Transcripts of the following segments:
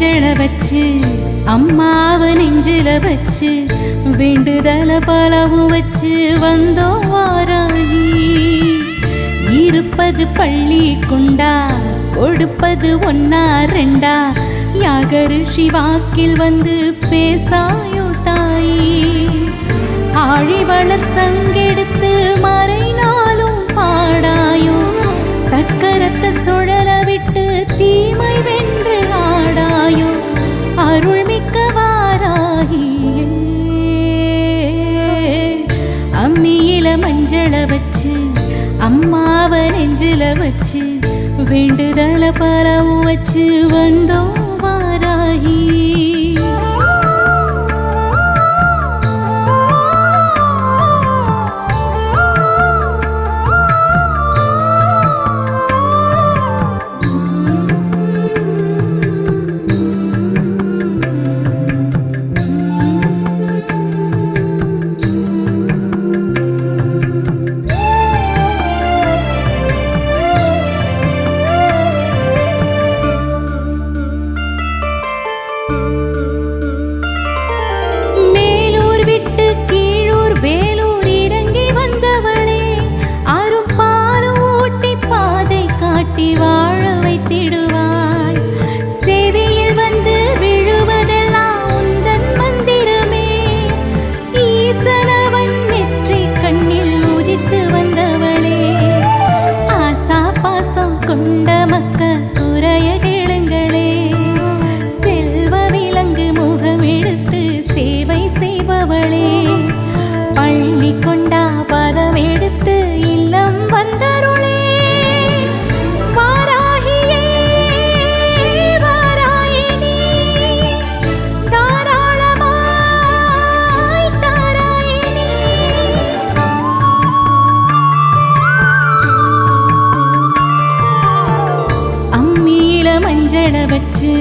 நெஞ்சில வச்சு அம்மாவ நெஞ்சில வச்சு வேண்டுதல பலவும் வச்சு வந்தோம் வாராகி இருப்பது பள்ளி கொண்டா கொடுப்பது ஒன்னா ரெண்டா யாகரு சிவாக்கில் வந்து பேசாயோ தாயி. ஆழிவளர் சங்கெடுத்து மறைனா மஞ்சள வச்சு அம்மாவை நெஞ்சில வச்சு வேண்டுதல பரவும் வச்சு வந்தோம் வாராகி. மஞ்சள வச்சு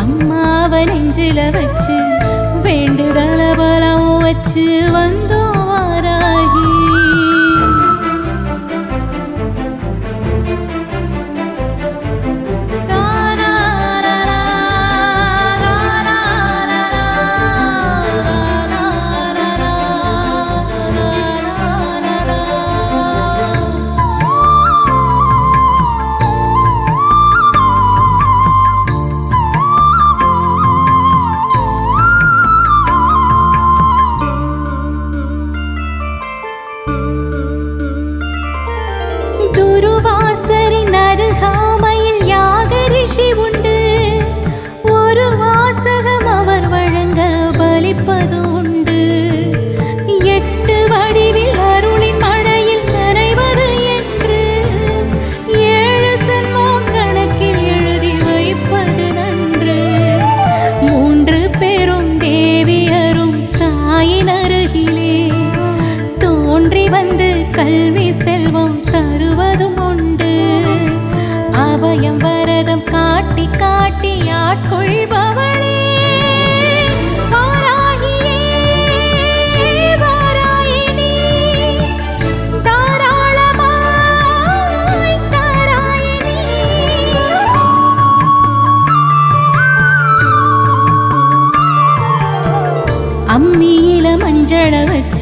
அம்மாவ நெஞ்சில வச்சு வேண்டுதல பலம் வச்சு வந்தோம்.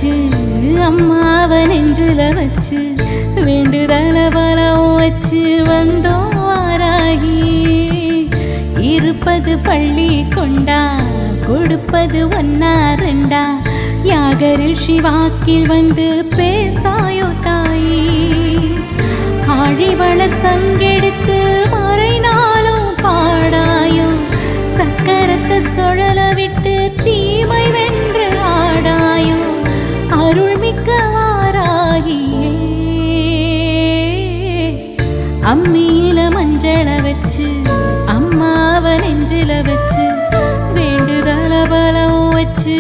வச்சு அம்மாவை நெஞ்சில வச்சு வேண்டுதல பலம் வச்சு வந்தோம் வாராகி. இருப்பது பள்ளி கொண்டா கொடுப்பது ஒன்னா ரெண்டா. யாக ரிஷி வாக்கில் வந்து பேசாயோ தாயி. ஆழிவள மலர் சங்கெடுத்து மறைனாலும் பாடாயோ. சக்கரத்தை சுழல அம்மியில மஞ்சள வச்சு அம்மாவ நெஞ்சில வச்சு வேண்டுதள பலம் வச்சு